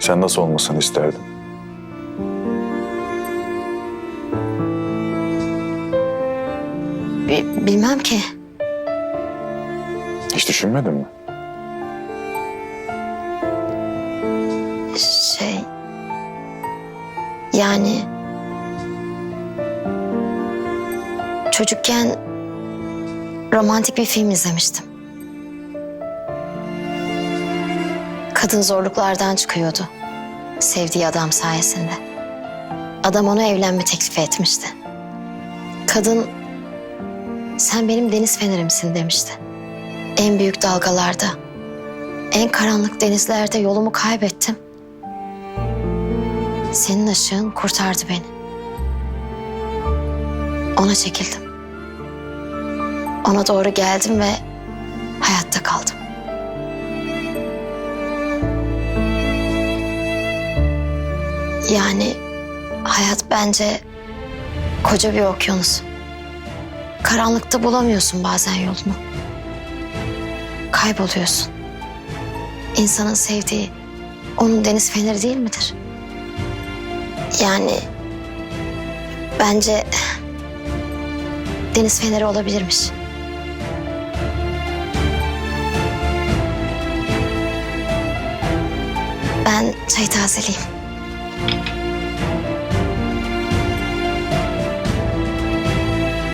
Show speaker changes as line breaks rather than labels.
Sen nasıl olmasını isterdin?
Bi- bilmem ki.
Hiç düşünmedin mi?
Şey... Yani... Çocukken romantik bir film izlemiştim. Kadın zorluklardan çıkıyordu. Sevdiği adam sayesinde. Adam ona evlenme teklifi etmişti. Kadın sen benim deniz fenerimsin demişti. En büyük dalgalarda, en karanlık denizlerde yolumu kaybettim. Senin ışığın kurtardı beni. Ona çekildim. Ona doğru geldim ve hayatta kaldım. Yani hayat bence koca bir okyanus. Karanlıkta bulamıyorsun bazen yolunu. Kayboluyorsun. İnsanın sevdiği onun deniz feneri değil midir? Yani bence deniz feneri olabilirmiş. Ben çay tazeleyeyim.